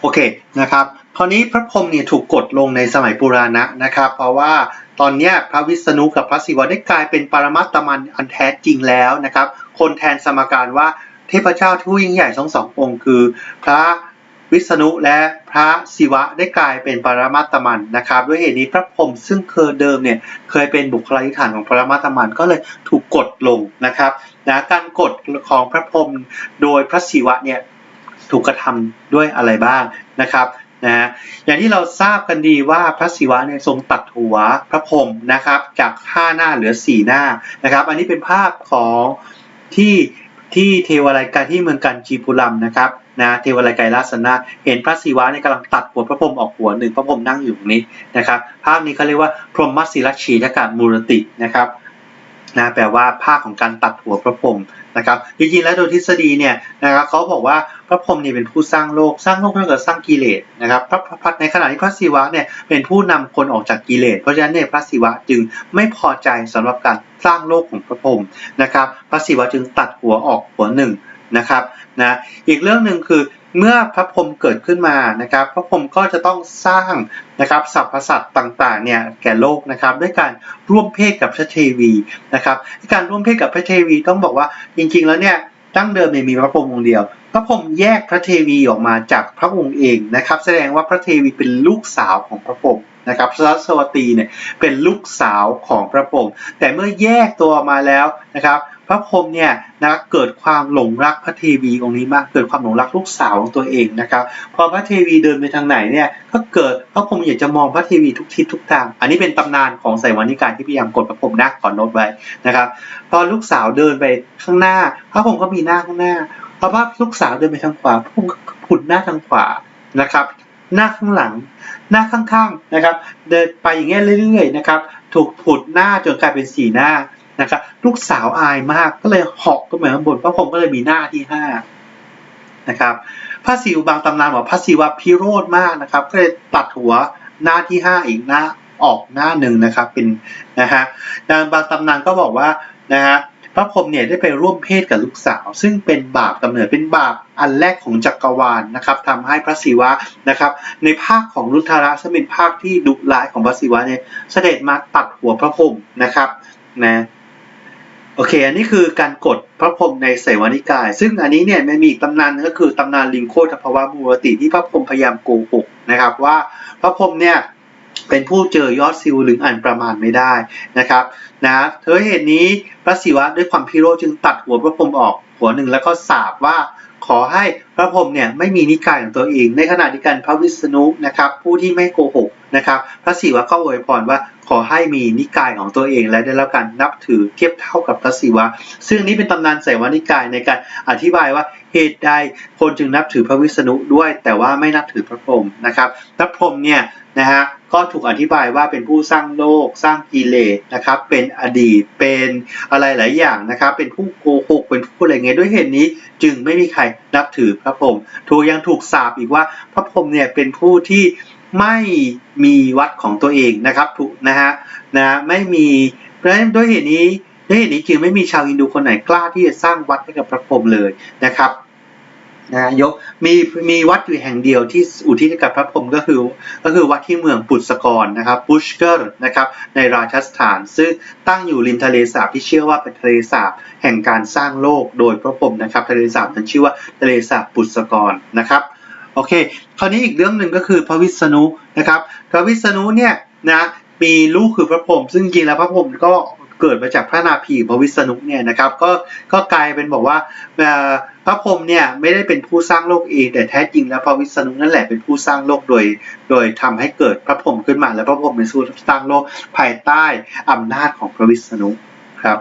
โอเคนะครับคราวนี้พระพรหมเนี่ยถูกกดลงในสมัยปุราณะนะครับ เพราะว่าตอนนี้พระวิษณุกับพระศิวะได้กลายเป็นปรมัตถมันอันแท้จริงแล้วนะครับ คนแทนสมการว่าเทพเจ้าที่ยิ่งใหญ่ทั้งสององค์คือ พระวิษณุและพระศิวะได้กลายเป็นปรมัตถมันนะครับ ด้วยเหตุนี้พระพรหมซึ่งเคยเดิมเนี่ยเคยเป็นบุคลาธิฐานของปรมัตถมันก็เลยถูกกดลงนะครับนะการกดของพระพรหมโดยพระศิวะเนี่ย ถูกกระทำด้วยอะไรบ้างนะครับนะฮะอย่างที่เราทราบกันดีว่าพระศิวะเนี่ยทรงตัดหัวพระพรหมนะครับ จากห้าหน้าเหลือสี่หน้านะครับ อันนี้เป็นภาพของที่ที่เทวาลัยกาที่เมืองกันจีพุรัมนะครับนะเทวาลัยกรลาสนะเห็นพระศิวะเนี่ยกำลังตัดหัวพระพรหมออกหัวหนึ่งพระพรหมนั่งอยู่ตรงนี้นะครับ ภาพนี้เขาเรียกว่าพรหมศิลชีทกามูรตินะครับ นะแปลว่าภาคของการตัดหัวพระพรหมนะครับจริงๆแล้วโดยทฤษฎีเนี่ยนะครับเขาบอกว่าพระพรหมเนี่ยเป็นผู้สร้างโลกสร้างโลกเท่ากับสร้างกิเลสนะครับพระพระในขณะที่พระศิวะเนี่ยเป็นผู้นำคนออกจากกิเลสเพราะฉะนั้นเนี่ยพระศิวะจึงไม่พอใจสำหรับการสร้างโลกของพระพรหมนะครับ พระศิวะจึงตัดหัวออกหัวหนึ่ง นะครับนะอีกเรื่องหนึ่งคือเมื่อพระพรหมเกิดขึ้นมานะครับ พระพรหมก็จะต้องสร้างนะครับสรรพสัตว์ต่างๆเนี่ยแก่โลกนะครับ ด้วยการร่วมเพศกับพระเทวีนะครับการร่วมเพศกับพระเทวีต้องบอกว่าจริงๆแล้วเนี่ยตั้งเดิมเนี่ยมีพระพรหมองค์เดียว พระพรหมแยกพระเทวีออกมาจากพระองค์เองนะครับ แสดงว่าพระเทวีเป็นลูกสาวของพระพรหมนะครับพระสวตีเนี่ยเป็นลูกสาวของพระพรหมแต่เมื่อแยกตัวมาแล้วนะครับ พระพรหมเนี่ยนะเกิดความหลงรักพระเทวีองค์นี้มาก เกิดความหลงรักลูกสาวของตัวเองนะครับ พอพระเทวีเดินไปทางไหนเนี่ยก็เกิดพระพรหมอยากจะมองพระเทวีทุกทิศทุกทาง อันนี้เป็นตำนานของไสยวานิกายที่พยายามกดพระพรหมนะขอโน้ตไว้นะครับพอลูกสาวเดินไปข้างหน้า พระพรหมก็มีหน้าข้างหน้าพอพระลูกสาวเดินไปทางขวาพระพรหมก็ผุดหน้าทางขวานะครับหน้าข้างหลัง หน้าข้างๆนะครับ เดินไปอย่างเงี้ยเรื่อยๆนะครับ ถูกผุดหน้าจนกลายเป็นสีหน้า นะครับลูกสาวอายมากก็เลยเหอกขึ้นมาข้างบนพระพรหมก็เลยมีหน้าที่ห้านะครับพระศิวบางตำนานบอกพระศิวะพิโรธมากนะครับ ก็เลยตัดหัวหน้าที่ห้าอีกหน้าออกหน้าหนึ่งนะครับเป็นนะฮะบางตำนานก็บอกว่านะฮะพระพรหมเนี่ยได้ไปร่วมเพศกับลูกสาว ซึ่งเป็นบาปกำเนิดเป็นบาปอันแรกของจักรวาลนะครับทำให้พระศิวะนะครับ ในภาคของรุทธาระซึ่งเป็นภาคที่ดุร้ายของพระศิวะเนี่ยเสด็จมาตัดหัวพระพรหมนะครับนะ โอเค อันนี้คือการกดพระพรหมในไสยวานิกาย ซึ่งอันนี้เนี่ยมันมีตำนานก็คือตำนานลิงโคตภาวะมูรติที่พระพรหมพยายามโกหกนะครับว่าพระพรหมเนี่ยเป็นผู้เจอยอดซิลหรืออันประมาณไม่ได้นะครับนะเธอเหตุนี้พระศิวะด้วยความพิโรธจึงตัดหัวพระพรหมออกหัวหนึ่งแล้วก็สาบว่าขอให้พระพรหมเนี่ยไม่มีนิกายของตัวเอง ในขณะที่การพระวิษณุนะครับผู้ที่ไม่โกหกนะครับ พระศิวะก็อวยพรว่า ขอให้มีนิกายของตัวเองและได้รับการนับถือเทียบเท่ากับพระศิวะ ซึ่งนี้เป็นตำนานไสวานิกายในการอธิบายว่าเหตุใดคนจึงนับถือพระวิษณุด้วย แต่ว่าไม่นับถือพระพรหมนะครับพระพรหมเนี่ยนะฮะก็ถูกอธิบายว่าเป็นผู้สร้างโลกสร้างกิเลสนะครับเป็นอดีตเป็นอะไรหลายอย่างนะครับเป็นผู้โกหกเป็นผู้อะไรเงี้ยด้วยเหตุนี้จึงไม่มีใครนับถือพระพรหมถูกยังถูกสาปอีกว่าพระพรหมเนี่ยเป็นผู้ที่ ไม่มีวัดของตัวเองนะครับถูกนะฮะนะไม่มีเพราะฉะนั้นด้วยเหตุนี้ด้วยเหตุนี้จึงไม่มีชาวฮินดูคนไหนกล้าที่จะสร้างวัดให้กับพระพรหมเลยนะครับนะยกมีมีวัดอยู่แห่งเดียวที่อุทิศให้กับพระพรหมก็คือก็คือวัดที่เมืองปุตสกรนะครับบุชเกอร์นะครับในราชสถาน ซึ่งตั้งอยู่ริมทะเลสาบที่เชื่อว่าเป็นทะเลสาบแห่งการสร้างโลกโดยพระพรหมนะครับ ทะเลสาบนั้นชื่อว่าทะเลสาบปุตสกรนะครับ โอเค คราวนี้อีกเรื่องหนึ่งก็คือพระวิษณุนะครับ พระวิษณุเนี่ยนะมีลูกคือพระพรหมซึ่งจริงแล้วพระพรหมก็เกิดมาจากพระนาภีพระวิษณุเนี่ยนะครับก็ก็กลายเป็นบอกว่าพระพรหมเนี่ยไม่ได้เป็นผู้สร้างโลกเอง แต่แท้จริงแล้วพระวิษณุนั่นแหละเป็นผู้สร้างโลกโดย โดยทำให้เกิดพระพรหมขึ้นมา และพระพรหมเป็นผู้สร้างโลกภายใต้อำนาจของพระวิษณุครับ